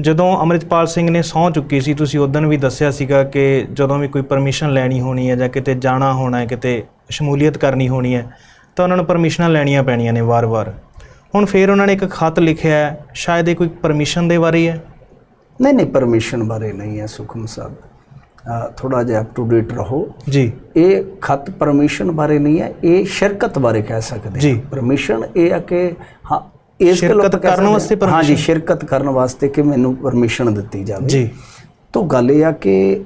ਜਦੋਂ ਅਮਰਿਤਪਾਲ ਸਿੰਘ ਨੇ ਸਹੁੰ ਚੁੱਕੀ ਸੀ ਤੁਸੀਂ ਉਦੋਂ ਵੀ ਦੱਸਿਆ ਸੀਗਾ ਕਿ ਜਦੋਂ ਵੀ ਕੋਈ ਪਰਮਿਸ਼ਨ ਲੈਣੀ ਹੋਣੀ ਹੈ ਜਾਂ ਕਿਤੇ ਜਾਣਾ ਹੋਣਾ ਹੈ ਕਿਤੇ ਸ਼ਮੂਲੀਅਤ ਕਰਨੀ ਹੋਣੀ ਹੈ ਤਾਂ ਉਹਨਾਂ ਨੂੰ ਪਰਮਿਸ਼ਨਾਂ ਲੈਣੀਆਂ ਪੈਣੀਆਂ ਨੇ ਵਾਰ-ਵਾਰ। ਹੁਣ ਫੇਰ ਉਹਨਾਂ ਨੇ ਇੱਕ ਖੱਤ ਲਿਖਿਆ ਹੈ ਸ਼ਾਇਦ ਇਹ ਕੋਈ ਪਰਮਿਸ਼ਨ ਦੇ ਬਾਰੇ ਹੀ ਹੈ? ਨਹੀਂ ਨਹੀਂ ਪਰਮਿਸ਼ਨ ਬਾਰੇ ਨਹੀਂ ਹੈ ਸੁਖਮ ਸਾਹਿਬ। ਥੋੜਾ ਜਿਹਾ ਅਪ ਟੂ ਡੇਟ ਰਹੋ। ਜੀ। ਇਹ ਖਤ ਪਰਮਿਸ਼ਨ ਬਾਰੇ ਨਹੀਂ ਹੈ ਇਹ ਸ਼ਿਰਕਤ ਬਾਰੇ ਕਹਿ ਸਕਦੇ ਜੀ। ਪਰਮਿਸ਼ਨ ਇਹ ਹੈ ਕਿ ਹਾਂ ਇਸ ਸ਼ਿਰਕਤ ਕਰਨ ਵਾਸਤੇ ਹਾਂ, ਹਾਂਜੀ? ਸ਼ਿਰਕਤ ਕਰਨ ਵਾਸਤੇ ਕਿ ਮੈਨੂੰ ਪਰਮਿਸ਼ਨ ਦਿੱਤੀ ਜਾਵੇ। ਜੀ। ਤਾਂ ਗੱਲ ਇਹ ਆ ਕਿ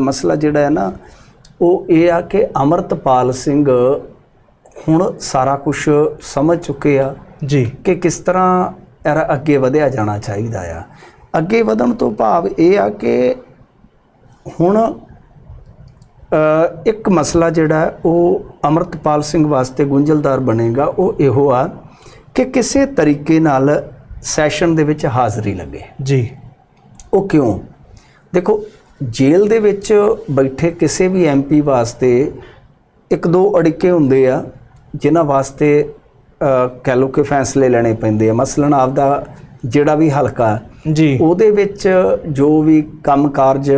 ਮਸਲਾ ਜਿਹੜਾ ਹੈ ਨਾ ਉਹ ਇਹ ਆ ਕਿ ਅਮਰਤਪਾਲ ਸਿੰਘ ਹੁਣ ਸਾਰਾ ਕੁਝ ਸਮਝ ਚੁੱਕੇ ਆ ਜੀ। ਕਿ ਕਿਸ ਤਰ੍ਹਾਂ ਇਹਦਾ ਅੱਗੇ ਵਧਿਆ ਜਾਣਾ ਚਾਹੀਦਾ ਆ। ਅੱਗੇ ਵਧਣ ਤੋਂ ਭਾਵ ਇਹ ਆ ਕਿ ਹੁਣ ਇੱਕ ਮਸਲਾ ਜਿਹੜਾ ਉਹ ਅਮਰਤਪਾਲ ਸਿੰਘ ਵਾਸਤੇ ਗੁੰਝਲਦਾਰ ਬਣੇਗਾ ਉਹ ਇਹੋ ਆ ਕਿ ਕਿਸੇ ਤਰੀਕੇ ਨਾਲ ਸੈਸ਼ਨ ਦੇ ਵਿੱਚ ਹਾਜ਼ਰੀ ਲੱਗੇ। ਜੀ। ਉਹ ਕਿਉਂ? ਦੇਖੋ ਜੇਲ੍ਹ ਦੇ ਵਿੱਚ ਬੈਠੇ ਕਿਸੇ ਵੀ ਐਮਪੀ ਵਾਸਤੇ ਇੱਕ ਦੋ ਅੜਿੱਕੇ ਹੁੰਦੇ ਆ ਜਿਨ੍ਹਾਂ ਵਾਸਤੇ ਕਹਿ ਲਓ ਕਿ ਫੈਸਲੇ ਲੈਣੇ ਪੈਂਦੇ ਆ। ਮਸਲਨ ਆਪਦਾ ਜਿਹੜਾ ਵੀ ਹਲਕਾ ਜੀ। ਉਹਦੇ ਵਿੱਚ ਜੋ ਵੀ ਕੰਮ ਕਾਰਜ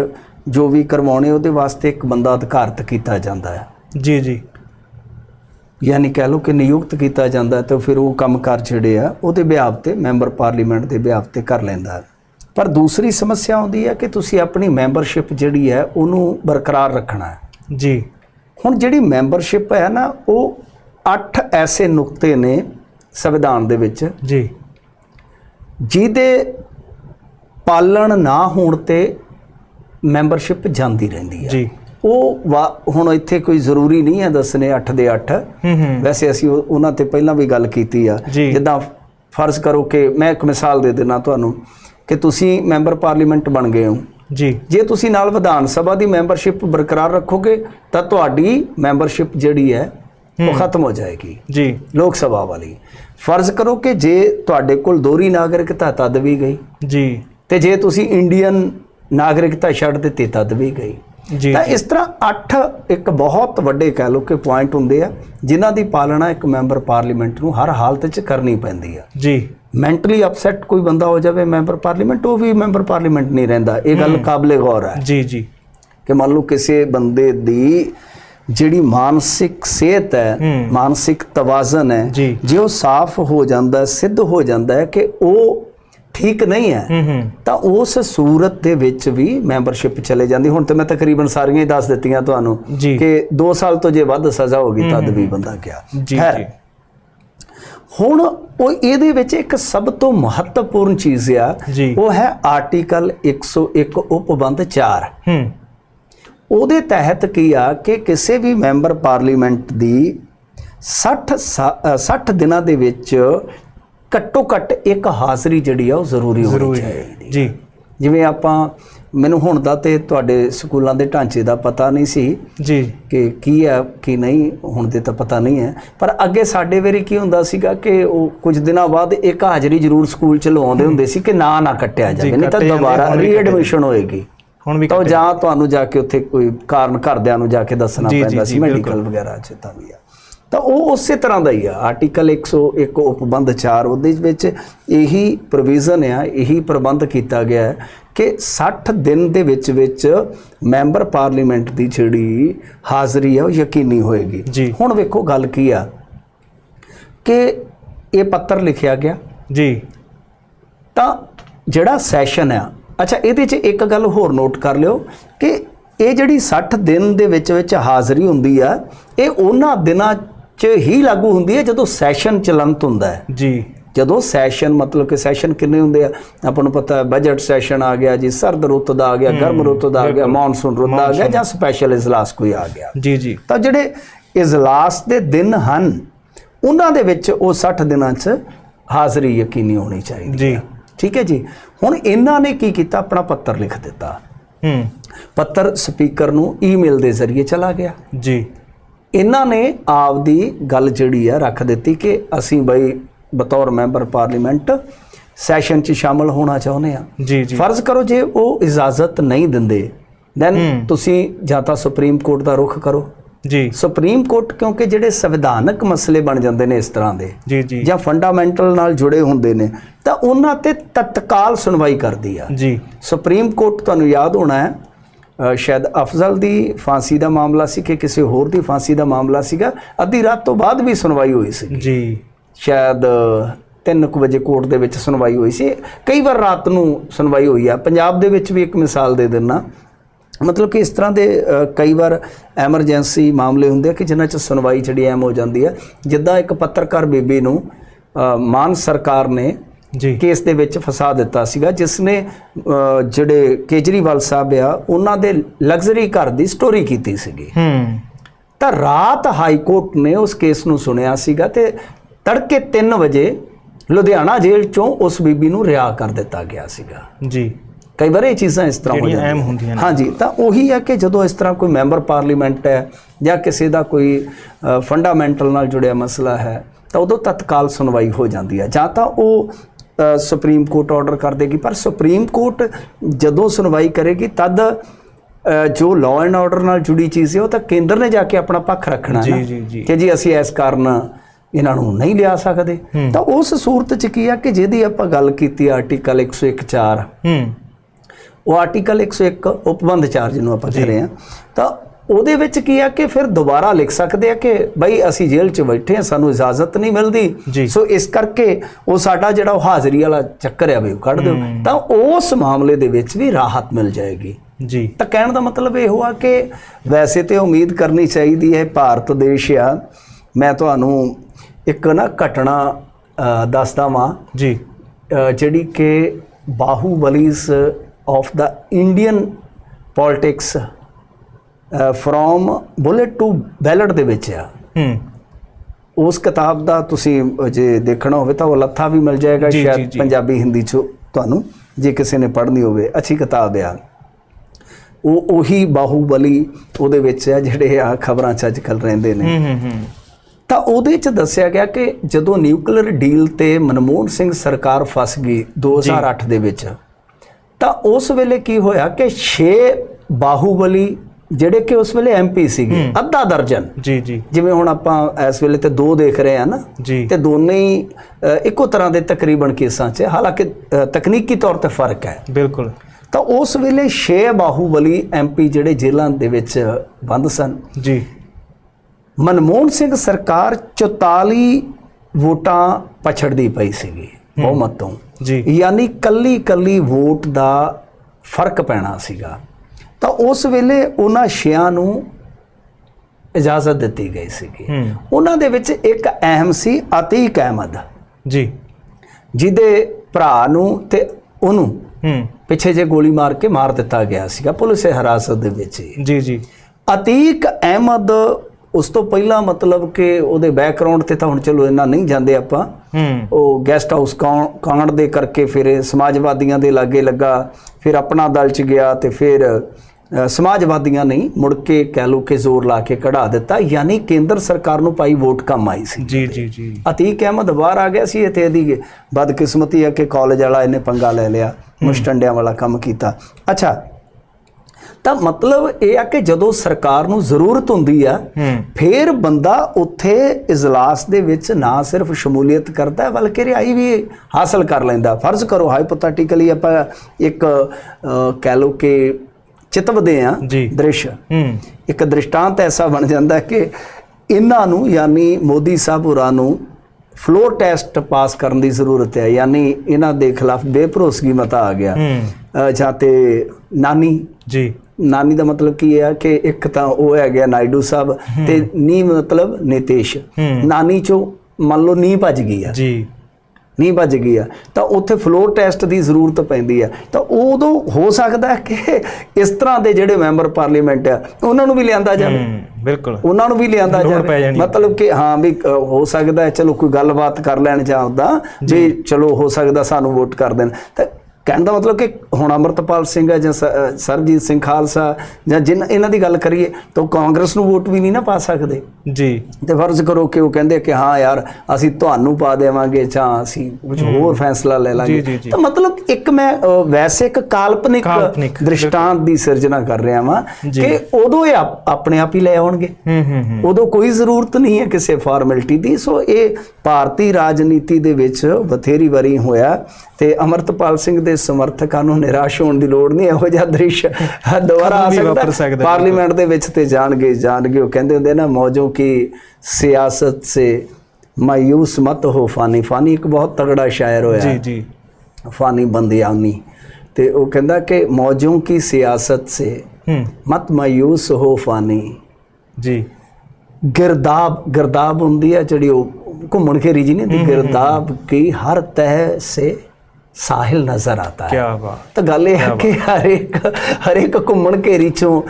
ਜੋ ਵੀ ਕਰਵਾਉਣੇ ਉਹਦੇ ਵਾਸਤੇ ਇੱਕ ਬੰਦਾ ਅਧਿਕਾਰਤ ਕੀਤਾ ਜਾਂਦਾ ਹੈ ਜੀ ਜੀ। ਯਾਨੀ ਕਹਿ ਲਓ ਕਿ ਨਿਯੁਕਤ ਕੀਤਾ ਜਾਂਦਾ ਤਾਂ ਫਿਰ ਉਹ ਕੰਮ ਕਾਰਜ ਜਿਹੜੇ ਆ ਉਹਦੇ ਬਿਹਾਵ ਤੇ ਮੈਂਬਰ ਪਾਰਲੀਮੈਂਟ ਦੇ ਬਿਹਾਵ ਤੇ ਕਰ ਲੈਂਦਾ ਪਰ ਦੂਸਰੀ ਸਮੱਸਿਆ ਆਉਂਦੀ ਹੈ ਕਿ ਤੁਸੀਂ ਆਪਣੀ ਮੈਂਬਰਸ਼ਿਪ ਜਿਹੜੀ ਹੈ ਉਹਨੂੰ ਬਰਕਰਾਰ ਰੱਖਣਾ ਹੈ। ਜੀ। ਹੁਣ ਜਿਹੜੀ ਮੈਂਬਰਸ਼ਿਪ ਹੈ ਨਾ ਉਹ 8 ਐਸੇ ਨੁਕਤੇ ਨੇ ਸੰਵਿਧਾਨ ਦੇ ਵਿੱਚ ਜੀ। ਜਿਹਦੇ ਪਾਲਣ ਨਾ ਹੋਣ ਤੇ ਮੈਂਬਰਸ਼ਿਪ ਜਾਂਦੀ ਰਹਿੰਦੀ ਹੈ। ਜੀ। ਉਹ ਹੁਣ ਇੱਥੇ ਕੋਈ ਜ਼ਰੂਰੀ ਨਹੀਂ ਹੈ ਦੱਸਣੇ 8 ਦੇ 8 ਹੂੰ ਹੂੰ। ਵੈਸੇ ਅਸੀਂ ਉਹ- ਉਹਨਾਂ ਤੇ ਪਹਿਲਾਂ ਵੀ ਗੱਲ ਕੀਤੀ ਆ। ਜਿੱਦਾਂ ਫਰਜ਼ ਕਰੋ ਕਿ ਮੈਂ ਇੱਕ ਮਿਸਾਲ ਦੇ ਦੇਣਾ ਤੁਹਾਨੂੰ ਕਿ ਤੁਸੀਂ ਮੈਂਬਰ ਪਾਰਲੀਮੈਂਟ ਬਣ ਗਏ ਹੋ। ਜੀ। ਜੇ ਤੁਸੀਂ ਨਾਲ ਵਿਧਾਨ ਸਭਾ ਦੀ ਮੈਂਬਰਸ਼ਿਪ ਬਰਕਰਾਰ ਰੱਖੋਗੇ ਤਾਂ ਤੁਹਾਡੀ ਮੈਂਬਰਸ਼ਿਪ ਜਿਹੜੀ ਹੈ ਉਹ ਖਤਮ ਹੋ ਜਾਏਗੀ। ਜੀ। ਲੋਕ ਸਭਾ ਵਾਲੀ। ਫਰਜ਼ ਕਰੋ ਕਿ ਜੇ ਤੁਹਾਡੇ ਕੋਲ ਦੋਹਰੀ ਨਾਗਰਿਕਤਾ ਤਦ ਵੀ ਗਈ। ਜੀ। ਤੇ ਜੇ ਤੁਸੀਂ ਇੰਡੀਅਨ ਨਾਗਰਿਕਤਾ ਛੱਡ ਦਿੱਤੀ ਤਦ ਵੀ ਗਈ। ਤਾਂ ਇਸ ਤਰ੍ਹਾਂ 8 ਇੱਕ ਬਹੁਤ ਵੱਡੇ ਕਹਿ ਲਓ ਕਿ ਪੁਆਇੰਟ ਹੁੰਦੇ ਆ ਜਿਨ੍ਹਾਂ ਦੀ ਪਾਲਣਾ ਇੱਕ ਮੈਂਬਰ ਪਾਰਲੀਮੈਂਟ ਨੂੰ ਹਰ ਹਾਲਤ 'ਚ ਕਰਨੀ ਪੈਂਦੀ ਆ। ਜੀ। ਮੈਂਟਲੀ ਅਪਸੈਟ ਕੋਈ ਬੰਦਾ ਹੋ ਜਾਵੇ ਮੈਂਬਰ ਪਾਰਲੀਮੈਂਟ ਉਹ ਵੀ ਮੈਂਬਰ ਪਾਰਲੀਮੈਂਟ ਨਹੀਂ ਰਹਿੰਦਾ। ਇਹ ਗੱਲ ਕਾਬਲੇ ਗੌਰ ਹੈ। ਜੀ ਜੀ। ਕਿ ਮੰਨ ਲਓ ਕਿਸੇ ਬੰਦੇ ਦੀ ਜਿਹੜੀ ਮਾਨਸਿਕ ਸਿਹਤ ਹੈ। ਮਾਨਸਿਕ ਤਵਾਜ਼ਨ ਹੈ ਜੀ। ਉਹ ਸਾਫ਼ ਹੋ ਜਾਂਦਾ ਸਿੱਧ ਹੋ ਜਾਂਦਾ ਹੈ ਕਿ ਉਹ ਠੀਕ ਨਹੀਂ ਹੈ ਹੂੰ ਹੂੰ। ਤਾਂ ਉਸ ਸੂਰਤ ਦੇ ਵਿੱਚ ਵੀ ਮੈਂਬਰਸ਼ਿਪ ਚਲੇ ਜਾਂਦੀ। ਹੁਣ ਤੇ ਮੈਂ ਤਕਰੀਬਨ ਸਾਰੀਆਂ ਹੀ ਦੱਸ ਦਿੱਤੀਆਂ ਤੁਹਾਨੂੰ। ਕਿ 2 ਸਾਲ ਤੋਂ ਜੇ ਵੱਧ ਸਜ਼ਾ ਹੋਗੀ ਤਦ ਵੀ ਬੰਦਾ ਗਿਆ। ਜੀ ਖੈਰ, ਜੀ। ਹੁਣ ਉਹ ਇਹਦੇ ਵਿੱਚ ਇੱਕ ਸਭ ਤੋਂ ਮਹੱਤਵਪੂਰਨ ਚੀਜ਼ ਆ। ਉਹ ਹੈ ਆਰਟੀਕਲ 101 ਉਪਬੰਧ 4 ਹੂੰ। ਉਹਦੇ ਤਹਿਤ ਕੀ ਆ ਕਿ ਕਿਸੇ ਵੀ ਮੈਂਬਰ ਪਾਰਲੀਮੈਂਟ ਦੀ 60 ਸਾ- ਅ, 60 ਦਿਨਾਂ ਦੇ ਵਿੱਚ ਘੱਟੋ ਘੱਟ ਇੱਕ ਹਾਜ਼ਰੀ ਜਿਹੜੀ ਆ ਉਹ ਜ਼ਰੂਰੀ ਹੋਣੀ ਚਾਹੀਦੀ ਜੀ। ਜਿਵੇਂ ਆਪਾਂ ਮੈਨੂੰ ਹੁਣ ਦਾ ਤੇ ਤੁਹਾਡੇ ਸਕੂਲਾਂ ਦੇ ਢਾਂਚੇ ਦਾ ਪਤਾ ਨਹੀਂ ਸੀ ਜੀ। ਕਿ ਕੀ ਹੈ ਕੀ ਨਹੀਂ ਹੁਣ ਦੇ ਤਾਂ ਪਤਾ ਨਹੀਂ ਹੈ। ਪਰ ਅੱਗੇ ਸਾਡੇ ਵੇਰੇ ਕੀ ਹੁੰਦਾ ਸੀਗਾ ਕਿ ਉਹ ਕੁਝ ਦਿਨਾਂ ਬਾਅਦ ਇੱਕ ਹਾਜ਼ਰੀ ਜ਼ਰੂਰ ਸਕੂਲ ਚ ਲਵਾਉਂਦੇ ਹੁੰਦੇ ਸੀ ਕਿ ਨਾਂ ਨਾ ਕੱਟਿਆ ਜਾਵੇ ਨਹੀਂ ਤਾਂ ਦੁਬਾਰਾ ਰੀਐਡਮਿਸ਼ਨ ਹੋਏਗੀ। ਹੁਣ ਵੀ ਤਾਂ ਜਾਂ ਤੁਹਾਨੂੰ ਜਾ ਕੇ ਉੱਥੇ ਕੋਈ ਕਾਰਨ ਘਰਦਿਆਂ ਨੂੰ ਜਾ ਕੇ ਦੱਸਣਾ ਪੈਂਦਾ ਸੀ ਮੈਡੀਕਲ ਵਗੈਰਾ ਚ ਤਾਂ ਵੀ ਆ। ਤਾਂ ਉਹ ਉਸੇ ਤਰ੍ਹਾਂ ਦਾ ਹੀ ਆ। ਆਰਟੀਕਲ 101 ਉਪਬੰਧ 4 ਉਹਦੇ ਵਿੱਚ ਇਹੀ ਪ੍ਰੋਵੀਜ਼ਨ ਆ ਇਹੀ ਪ੍ਰਬੰਧ ਕੀਤਾ ਗਿਆ ਹੈ ਕਿ 60 ਦਿਨ ਦੇ ਵਿੱਚ ਵਿੱਚ ਮੈਂਬਰ ਪਾਰਲੀਮੈਂਟ ਦੀ ਜਿਹੜੀ ਹਾਜ਼ਰੀ ਆ ਉਹ ਯਕੀਨੀ ਹੋਏਗੀ। ਹੁਣ ਵੇਖੋ ਗੱਲ ਕੀ ਆ ਕਿ ਇਹ ਪੱਤਰ ਲਿਖਿਆ ਗਿਆ। ਜੀ। ਤਾਂ ਜਿਹੜਾ ਸੈਸ਼ਨ ਆ ਅੱਛਾ ਇਹਦੇ 'ਚ ਇੱਕ ਗੱਲ ਹੋਰ ਨੋਟ ਕਰ ਲਿਓ ਕਿ ਇਹ ਜਿਹੜੀ 60 ਦਿਨ ਦੇ ਵਿੱਚ ਵਿੱਚ ਹਾਜ਼ਰੀ ਹੁੰਦੀ ਆ ਇਹ ਉਹਨਾਂ ਦਿਨਾਂ 'ਚ ਹੀ ਲਾਗੂ ਹੁੰਦੀ ਹੈ ਜਦੋਂ ਸੈਸ਼ਨ ਚਲੰਤ ਹੁੰਦਾ ਹੈ। ਜੀ। ਜਦੋਂ ਸੈਸ਼ਨ ਮਤਲਬ ਕਿ ਸੈਸ਼ਨ ਕਿੰਨੇ ਹੁੰਦੇ ਆ? ਆਪਾਂ ਨੂੰ ਪਤਾ ਹੈ ਬਜਟ ਸੈਸ਼ਨ ਆ ਗਿਆ ਜੀ ਸਰਦ ਰੁੱਤ ਦਾ ਆ ਗਿਆ ਗਰਮ ਰੁੱਤ ਦਾ ਆ ਗਿਆ ਮੌਨਸੂਨ ਰੁੱਤ ਦਾ ਆ ਗਿਆ ਜਾਂ ਸਪੈਸ਼ਲ ਇਜਲਾਸ ਕੋਈ ਆ ਗਿਆ। ਜੀ ਜੀ। ਤਾਂ ਜਿਹੜੇ ਇਜਲਾਸ ਦੇ ਦਿਨ ਹਨ ਉਹਨਾਂ ਦੇ ਵਿੱਚ ਉਹ 60 ਦਿਨਾਂ 'ਚ ਹਾਜ਼ਰੀ ਯਕੀਨੀ ਹੋਣੀ ਚਾਹੀਦੀ ਜੀ। ਠੀਕ ਹੈ ਜੀ? ਹੁਣ ਇਹਨਾਂ ਨੇ ਕੀ ਕੀਤਾ? ਆਪਣਾ ਪੱਤਰ ਲਿਖ ਦਿੱਤਾ। ਹੂੰ। ਪੱਤਰ ਸਪੀਕਰ ਨੂੰ ਈਮੇਲ ਦੇ ਜ਼ਰੀਏ ਚਲਾ ਗਿਆ। ਜੀ। ਇਹਨਾਂ ਨੇ ਆਪਦੀ ਗੱਲ ਜਿਹੜੀ ਆ ਰੱਖ ਦਿੱਤੀ ਕਿ ਅਸੀਂ ਬਈ ਬਤੌਰ ਮੈਂਬਰ ਪਾਰਲੀਮੈਂਟ ਸੈਸ਼ਨ 'ਚ ਸ਼ਾਮਲ ਹੋਣਾ ਚਾਹੁੰਦੇ ਆ। ਜੀ ਜੀ। ਫਰਜ਼ ਕਰੋ ਜੇ ਉਹ ਇਜਾਜ਼ਤ ਨਹੀਂ ਦਿੰਦੇ ਦੈਨ ਤੁਸੀਂ ਜਾਂ ਤਾਂ ਸੁਪਰੀਮ ਕੋਰਟ ਦਾ ਰੁਖ ਕਰੋ। ਜੀ। ਸੁਪਰੀਮ ਕੋਰਟ ਕਿਉਂਕਿ ਜਿਹੜੇ ਸੰਵਿਧਾਨਕ ਮਸਲੇ ਬਣ ਜਾਂਦੇ ਨੇ ਇਸ ਤਰ੍ਹਾਂ ਦੇ ਜੀ ਜੀ। ਜਾਂ ਫੰਡਾਮੈਂਟਲ ਨਾਲ ਜੁੜੇ ਹੁੰਦੇ ਨੇ ਤਾਂ ਉਹਨਾਂ ਤੇ ਤਤਕਾਲ ਸੁਣਵਾਈ ਕਰਦੀ ਆ। ਜੀ। ਸੁਪਰੀਮ ਕੋਰਟ ਤੁਹਾਨੂੰ ਯਾਦ ਹੋਣਾ ਹੈ ਸ਼ਾਇਦ ਅਫਜ਼ਲ ਦੀ ਫਾਂਸੀ ਦਾ ਮਾਮਲਾ ਸੀ ਕਿ ਕਿਸੇ ਹੋਰ ਦੀ ਫਾਂਸੀ ਦਾ ਮਾਮਲਾ ਸੀਗਾ। ਅੱਧੀ ਰਾਤ ਤੋਂ ਬਾਅਦ ਵੀ ਸੁਣਵਾਈ ਹੋਈ ਸੀ। ਜੀ। ਸ਼ਾਇਦ 3:00 ਵਜੇ ਕੋਰਟ ਦੇ ਵਿੱਚ ਸੁਣਵਾਈ ਹੋਈ ਸੀ। ਕਈ ਵਾਰ ਰਾਤ ਨੂੰ ਸੁਣਵਾਈ ਹੋਈ ਆ। ਪੰਜਾਬ ਦੇ ਵਿੱਚ ਵੀ ਇੱਕ ਮਿਸਾਲ ਦੇ ਦਿੰਨਾ। ਮਤਲਬ ਕਿ ਇਸ ਤਰ੍ਹਾਂ ਦੇ ਕਈ ਵਾਰ ਐਮਰਜੈਂਸੀ ਮਾਮਲੇ ਹੁੰਦੇ ਆ ਕਿ ਜਿਨ੍ਹਾਂ 'ਚ ਸੁਣਵਾਈ ਜਿਹੜੀ ਐਮ ਹੋ ਜਾਂਦੀ ਹੈ ਜਿੱਦਾਂ ਇੱਕ ਪੱਤਰਕਾਰ ਬੀਬੀ ਨੂੰ ਮਾਨ ਸਰਕਾਰ ਨੇ ਕੇਸ ਦੇ ਵਿੱਚ ਫਸਾ ਦਿੱਤਾ ਸੀਗਾ ਜਿਸ ਨੇ ਜਿਹੜੇ ਕੇਜਰੀਵਾਲ ਸਾਹਿਬ ਆ ਉਹਨਾਂ ਦੇ ਲਗਜ਼ਰੀ ਘਰ ਦੀ ਸਟੋਰੀ ਕੀਤੀ ਸੀਗੀ। ਹੂੰ। ਤਾਂ ਰਾਤ ਹਾਈ ਕੋਰਟ ਨੇ ਉਸ ਕੇਸ ਨੂੰ ਸੁਣਿਆ ਸੀਗਾ ਤੇ ਤੜਕੇ 3 ਵਜੇ ਲੁਧਿਆਣਾ ਜੇਲ੍ਹ ਚੋਂ ਉਸ ਬੀਬੀ ਨੂੰ ਰਿਹਾ ਕਰ ਦਿੱਤਾ ਗਿਆ ਸੀਗਾ। ਜੀ। ਕਈ ਵਾਰ ਇਹ ਚੀਜ਼ਾਂ ਇਸ ਤਰ੍ਹਾਂ ਹੋ ਜਾਂਦੀਆਂ। ਹੁੰਦੀਆਂ ਨੇ। ਹਾਂਜੀ ਤਾਂ ਉਹੀ ਹੈ ਕਿ ਜਦੋਂ ਇਸ ਤਰ੍ਹਾਂ ਕੋਈ ਮੈਂਬਰ ਪਾਰਲੀਮੈਂਟ ਹੈ ਜਾਂ ਕਿਸੇ ਦਾ ਕੋਈ ਫੰਡਾਮੈਂਟਲ ਨਾਲ ਜੁੜਿਆ ਮਸਲਾ ਹੈ ਤਾਂ ਉਦੋਂ ਤਤਕਾਲ ਸੁਣਵਾਈ ਹੋ ਜਾਂਦੀ ਹੈ। ਜਾਂ ਤਾਂ ਉਹ ਸੁਪਰੀਮ ਕੋਰਟ ਆਰਡਰ ਕਰ ਦੇਗੀ। ਪਰ ਸੁਪਰੀਮ ਕੋਰਟ ਜਦੋਂ ਸੁਣਵਾਈ ਕਰੇਗੀ ਤਦ ਜੋ ਲਾਅ ਐਂਡ ਆਰਡਰ ਨਾਲ ਜੁੜੀ ਚੀਜ਼ ਹੈ ਉਹ ਤਾਂ ਕੇਂਦਰ ਨੇ ਜਾ ਕੇ ਆਪਣਾ ਪੱਖ ਰੱਖਣਾ ਹੈ ਜੀ, ਨਾ। ਜੀ, ਜੀ। ਕਿ ਜੀ ਅਸੀਂ ਇਸ ਕਾਰਨ ਇਹਨਾਂ ਨੂੰ ਨਹੀਂ ਲਿਆ ਸਕਦੇ। ਤਾਂ ਉਸ ਸੂਰਤ 'ਚ ਕੀ ਆ ਕਿ ਜਿਹਦੀ ਆਪਾਂ ਗੱਲ ਕੀਤੀ ਆਰਟੀਕਲ 101.4 ਹੂੰ। ਉਹ ਆਰਟੀਕਲ 101 ਉਪਬੰਧ 4 ਜਿਹਨੂੰ ਆਪਾਂ ਕਹਿ ਰਹੇ ਹਾਂ। ਤਾਂ ਉਹਦੇ ਵਿੱਚ ਕੀ ਆ ਕਿ ਫਿਰ ਦੁਬਾਰਾ ਲਿਖ ਸਕਦੇ ਆ ਕਿ ਬਈ ਅਸੀਂ ਜੇਲ੍ਹ 'ਚ ਬੈਠੇ ਆ ਸਾਨੂੰ ਇਜਾਜ਼ਤ ਨਹੀਂ। ਮਿਲਦੀ। ਸੋ ਇਸ ਕਰਕੇ ਉਹ ਸਾਡਾ ਜਿਹੜਾ ਉਹ ਹਾਜ਼ਰੀ ਵਾਲਾ ਚੱਕਰ ਆ ਵੀ ਉਹ ਕੱਢ ਦਿਓ। ਤਾਂ ਉਸ ਮਾਮਲੇ ਦੇ ਵਿੱਚ ਵੀ ਰਾਹਤ ਮਿਲ ਜਾਏਗੀ। ਜੀ। ਤਾਂ ਕਹਿਣ ਦਾ ਮਤਲਬ ਇਹ ਹੋਆ ਕਿ ਵੈਸੇ ਤੇ ਉਮੀਦ ਕਰਨੀ ਚਾਹੀਦੀ ਹੈ ਭਾਰਤ ਦੇਸ਼ ਆ। ਮੈਂ ਤੁਹਾਨੂੰ ਇੱਕ ਨਾ ਘਟਨਾ ਦੱਸਦਾ ਵਾਂ। ਜੀ। ਜਿਹੜੀ ਕਿ Baahubalis of the Indian politics from bullet to ballot ਦੇ ਵਿੱਚ ਆ। ਹੂੰ। ਉਸ ਕਿਤਾਬ ਦਾ ਤੁਸੀਂ ਜੇ ਦੇਖਣਾ ਹੋਵੇ ਤਾਂ ਉਹ ਲੱਥਾ ਵੀ ਮਿਲ ਜਾਏਗਾ ਸ਼ਾਇਦ। ਪੰਜਾਬੀ ਹਿੰਦੀ ਚ ਤੁਹਾਨੂੰ ਜੇ ਕਿਸੇ ਨੇ ਪੜ੍ਹਨੀ ਹੋਵੇ ਅੱਛੀ ਕਿਤਾਬ ਆ। ਉਹ ਉਹੀ ਬਾਹੂਬਲੀ ਉਹਦੇ ਵਿੱਚ ਆ ਜਿਹੜੇ ਆ ਖਬਰਾਂ ਚ ਅੱਜ ਕੱਲ ਰਹਿੰਦੇ ਨੇ। ਹੂੰ ਹੂੰ ਹੂੰ। ਤਾਂ ਉਹਦੇ ਚ ਦੱਸਿਆ ਗਿਆ ਕਿ ਜਦੋਂ ਨਿਊਕਲੀਅਰ ਡੀਲ ਤੇ ਮਨਮੋਹਨ ਸਿੰਘ ਸਰਕਾਰ ਫਸ ਗਈ 2008 ਦੇ ਵਿੱਚ ਤਾਂ ਉਸ ਵੇਲੇ ਕੀ ਹੋਇਆ ਕਿ 6 ਬਾਹੂਬਲੀ ਜਿਹੜੇ ਕਿ ਉਸ ਵੇਲੇ ਐਮਪੀ ਸੀਗੇ ਅੱਧਾ ਦਰਜਨ। ਜੀ ਜੀ। ਜਿਵੇਂ ਹੁਣ ਆਪਾਂ ਇਸ ਵੇਲੇ ਤੇ ਦੋ ਦੇਖ ਰਹੇ ਆ ਨਾ ਤੇ ਦੋਨੇ ਹੀ ਇੱਕੋ ਤਰ੍ਹਾਂ ਦੇ ਤਕਰੀਬਨ ਕੇਸਾਂ 'ਚ ਹਾਲਾਂਕਿ ਤਕਨੀਕੀ ਤੌਰ ਤੇ ਫ਼ਰਕ ਹੈ। ਬਿਲਕੁਲ। ਤਾਂ ਉਸ ਵੇਲੇ 6 ਬਾਹੂਬਲੀ ਐਮਪੀ ਜਿਹੜੇ ਜੇਲ੍ਹਾਂ ਦੇ ਵਿੱਚ ਬੰਦ ਸਨ। ਜੀ। ਮਨਮੋਹਨ ਸਿੰਘ ਸਰਕਾਰ 44 ਵੋਟਾਂ ਪਛੜਦੀ ਪਈ ਸੀਗੀ ਬਹੁਮਤ ਤੋਂ। ਜੀ। ਯਾਨੀ ਕੱਲੀ ਕੱਲੀ ਵੋਟ ਦਾ ਫ਼ਰਕ ਪੈਣਾ ਸੀਗਾ। ਤਾਂ ਉਸ ਵੇਲੇ ਉਹਨਾਂ ਛਿਆਂ ਨੂੰ ਇਜਾਜ਼ਤ ਦਿੱਤੀ ਗਈ ਸੀਗੀ। ਉਹਨਾਂ ਦੇ ਵਿੱਚ ਇੱਕ ਅਹਿਮ ਸੀ ਅਤੀਕ ਅਹਿਮਦ। ਜੀ। ਜਿਹਦੇ ਭਰਾ ਨੂੰ ਤੇ ਉਹਨੂੰ ਹੂੰ। ਪਿੱਛੇ ਜੇ ਗੋਲੀ ਮਾਰ ਕੇ ਮਾਰ ਦਿੱਤਾ ਗਿਆ ਸੀਗਾ ਪੁਲਿਸ ਹਿਰਾਸਤ ਦੇ ਵਿੱਚ ਜੀ ਜੀ। ਅਤੀਕ ਅਹਿਮਦ ਉਸ ਤੋਂ ਪਹਿਲਾਂ ਮਤਲਬ ਕਿ ਉਹਦੇ ਬੈਕਗ੍ਰਾਉਂਡ ਤੇ ਤਾਂ ਹੁਣ ਚਲੋ ਇੰਨਾ ਨਹੀਂ ਜਾਂਦੇ ਆਪਾਂ। ਉਹ ਗੈਸਟ ਹਾਊਸ ਕਾਂਡ ਦੇ ਕਰਕੇ ਫਿਰ ਸਮਾਜਵਾਦੀਆਂ ਦੇ ਲਾਗੇ ਲੱਗਾ ਫਿਰ ਆਪਣਾ ਦਲ ਚ ਗਿਆ ਤੇ ਫਿਰ ਸਮਾਜਵਾਦੀਆਂ ਨਹੀਂ ਮੁੜ ਕੇ ਕਹਿ ਲੋ ਕਿ ਜ਼ੋਰ ਲਾ ਕੇ ਕਢਾ ਦਿੱਤਾ ਯਾਨੀ ਕੇਂਦਰ ਸਰਕਾਰ ਨੂੰ ਪਾਈ ਵੋਟ ਕੰਮ ਆਈ ਸੀ। ਜੀ ਜੀ ਜੀ। ਅਤੀਕ ਅਹਿਮਦ ਬਾਹਰ ਆ ਗਿਆ ਸੀ ਤੇ ਇਹਦੀ ਬਦਕਿਸਮਤੀ ਹੈ ਕਿ ਕਾਲਜ ਵਾਲਾ ਇਹਨੇ ਪੰਗਾ ਲੈ ਲਿਆ ਮੁਸ਼ਟੰਡਿਆਂ ਵਾਲਾ ਕੰਮ ਕੀਤਾ। ਅੱਛਾ ਤਾਂ ਮਤਲਬ ਇਹ ਆ ਕਿ ਜਦੋਂ ਸਰਕਾਰ ਨੂੰ ਜ਼ਰੂਰਤ ਹੁੰਦੀ ਆ ਫਿਰ ਬੰਦਾ ਉੱਥੇ ਇਜਲਾਸ ਦੇ ਵਿੱਚ ਨਾ ਸਿਰਫ ਸ਼ਮੂਲੀਅਤ ਕਰਦਾ ਬਲਕਿ ਰਿਹਾਈ ਵੀ ਹਾਸਲ ਕਰ ਲੈਂਦਾ। ਫਰਜ਼ ਕਰੋ ਹਾਈਪੋਥੈਟਿਕਲੀ ਆਪਾਂ ਇੱਕ ਕਹਿ ਲਓ ਕਿ ਚਿਤਵਦੇ ਆ। ਦ੍ਰਿਸ਼। ਹੂੰ। ਇੱਕ ਦ੍ਰਿਸ਼ਟਾਂਤ ਐਸਾ ਬਣ ਜਾਂਦਾ ਕਿ ਇਹਨਾਂ ਨੂੰ ਯਾਨੀ ਮੋਦੀ ਸਾਹਿਬ ਹੋਰਾਂ ਨੂੰ ਫਲੋਰ ਟੈਸਟ ਪਾਸ ਕਰਨ ਦੀ ਜ਼ਰੂਰਤ ਹੈ। ਯਾਨੀ ਇਹਨਾਂ ਦੇ ਖਿਲਾਫ ਬੇਭਰੋਸਗੀ ਮਤਾ ਆ ਗਿਆ। ਜਾਂ ਤੇ ਨਾਨੀ। ਜੀ। ਨਾਨੀ ਦਾ ਮਤਲਬ ਕੀ ਹੈ ਕਿ ਇੱਕ ਤਾਂ ਉਹ ਹੈ ਗਿਆ ਨਾਇਡੂ ਸਾਹਿਬ ਤੇ ਨੀ ਮਤਲਬ ਨਿਤੇਸ਼। ਨਾਨੀ ਚੋਂ ਮੰਨ ਲਓ ਨੀ ਭੱਜ ਗਈ ਆ। ਜੀ। ਨੀ ਭੱਜ ਗਈ ਆ ਤਾਂ ਉੱਥੇ ਫਲੋਰ ਟੈਸਟ ਦੀ ਜ਼ਰੂਰਤ ਪੈਂਦੀ ਆ। ਤਾਂ ਉਦੋਂ ਹੋ ਸਕਦਾ ਕਿ ਇਸ ਤਰ੍ਹਾਂ ਦੇ ਜਿਹੜੇ ਮੈਂਬਰ ਪਾਰਲੀਮੈਂਟ ਆ ਉਹਨਾਂ ਨੂੰ ਵੀ ਲਿਆਂਦਾ ਜਾਵੇ। ਬਿਲਕੁਲ। ਉਹਨਾਂ ਨੂੰ ਵੀ ਲਿਆਂਦਾ ਜਾਵੇ। ਮਤਲਬ ਕਿ ਹਾਂ ਵੀ ਹੋ ਸਕਦਾ ਹੈ ਚਲੋ ਕੋਈ ਗੱਲਬਾਤ ਕਰ ਲੈਣ ਜਾਂ ਉਦਾਂ ਵੀ ਚਲੋ ਹੋ ਸਕਦਾ ਸਾਨੂੰ ਵੋਟ ਕਰ ਦੇਣ। ਤਾਂ ਕਹਿੰਦਾ ਮਤਲਬ ਕਿ ਹੁਣ ਅਮਰਤਪਾਲ ਸਿੰਘ ਹੈ ਜਾਂ ਸ- ਅ, ਸਰਬਜੀਤ ਸਿੰਘ ਖਾਲਸਾ ਜਾਂ ਜਿਨ ਇਹਨਾਂ ਦੀ ਗੱਲ ਕਰੀਏ ਤਾਂ ਕਾਂਗਰਸ ਨੂੰ ਵੋਟ ਵੀ ਨਹੀਂ ਨਾ ਪਾ ਸਕਦੇ। ਜੀ। ਤੇ ਫਰਜ਼ ਕਰੋ ਕਿ ਉਹ ਕਹਿੰਦੇ ਕਿ ਹਾਂ ਯਾਰ ਅਸੀਂ ਤੁਹਾਨੂੰ ਪਾ ਦੇਵਾਂਗੇ ਜਾਂ ਅਸੀਂ ਕੁਝ ਹੋਰ ਫੈਸਲਾ ਲੈ ਲਾਂਗੇ। ਤਾਂ ਮਤਲਬ ਇੱਕ ਮੈਂ ਵੈਸੇ ਇੱਕ ਕਾਲਪਨਿਕ ਦ੍ਰਿਸ਼ਟਾਂਤ ਦੀ ਸਿਰਜਣਾ ਕਰ ਰਿਹਾ ਵਾਂ। ਕਿ ਉਦੋਂ ਇਹ ਆਪ- ਆਪਣੇ ਆਪ ਹੀ ਲੈ ਆਉਣਗੇ। ਹੂੰ ਹੂੰ ਹੂੰ। ਉਦੋਂ ਕੋਈ ਜ਼ਰੂਰਤ ਨਹੀਂ ਹੈ ਕਿਸੇ ਫਾਰਮੈਲਿਟੀ ਦੀ। ਸੋ ਇਹ ਭਾਰਤੀ ਰਾਜਨੀਤੀ ਦੇ ਵਿੱਚ ਬਥੇਰੀ ਵਾਰੀ ਹੋਇਆ ਤੇ ਅਮਰਤਪਾਲ ਸਿੰਘ ਦੇ ਦੇ ਸਮਰਥਕਾਂ ਨੂੰ ਨਿਰਾਸ਼ ਹੋਣ ਦੀ ਲੋੜ ਨਹੀਂ ਇਹੋ ਜਿਹਾ ਦ੍ਰਿਸ਼ ਦੁਬਾਰਾ ਆ ਸਕਦਾ। ਪਾਰਲੀਮੈਂਟ ਦੇ ਵਿੱਚ ਤੇ ਜਾਣਗੇ ਜਾਣਗੇ। ਉਹ ਕਹਿੰਦੇ ਹੁੰਦੇ ਨਾ ਮੌਜੋਂ ਕੀ ਸਿਆਸਤ ਸੇ ਮਾਇੂਸ ਮਤ ਹੋ ਫਾਨੀ। ਫਾਨੀ ਇੱਕ ਬਹੁਤ ਤਗੜਾ ਸ਼ਾਇਰ ਹੋਇਆ। ਜੀ ਜੀ। ਫਾਨੀ ਬੰਦਿਆਨੀ। ਤੇ ਉਹ ਕਹਿੰਦਾ ਕਿ ਮੌਜੋਂ ਕੀ ਸਿਆਸਤ ਸੇ ਮਤ ਮਾਇੂਸ ਹੋ ਫਾਨੀ। ਜੀ। ਗਿਰਦਾਬ ਗਿਰਦਾਬ ਹੁੰਦੀ ਹੈ ਜਿਹੜੀ ਉਹ ਘੁੰਮਣ ਖੇਰੀ ਜੀ ਨਹੀਂ ਦੀ ਗਿਰਦਾਬ ਕੀ ਹਰ ਤਹਿ ਸੇ ਸਾਹਿਲ ਨਜ਼ਰ ਆਤਾ ਕੀ ਹੈ ਬਾਤ ਤਾਂ ਗੱਲ ਇਹ ਹੈ ਕਿ ਹਰ ਇੱਕ ਹਰ ਇੱਕ ਘੁੰਮਣ ਘੇਰੀ ਚੋਂ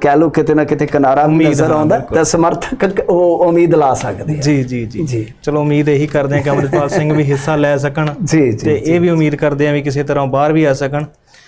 ਕਹਿ ਲੋ ਕਿਤੇ ਨਾ ਕਿਤੇ ਕਿਨਾਰਾ ਨਜ਼ਰ ਆਉਂਦਾ। ਤਾਂ ਸਮਰਥਕ ਉਹ ਉਮੀਦ ਲਾ ਸਕਦੇ ਆ ਜੀ ਜੀ ਜੀ ਚਲੋ ਉਮੀਦ ਇਹੀ ਕਰਦੇ ਹਾਂ ਕਿ ਅਮਰਿਤਪਾਲ ਸਿੰਘ ਵੀ ਹਿੱਸਾ ਲੈ ਸਕਣ ਜੀ ਤੇ ਇਹ ਵੀ ਉਮੀਦ ਕਰਦੇ ਹਾਂ ਵੀ ਕਿਸੇ ਤਰ੍ਹਾਂ ਬਾਹਰ ਵੀ ਆ ਸਕਣ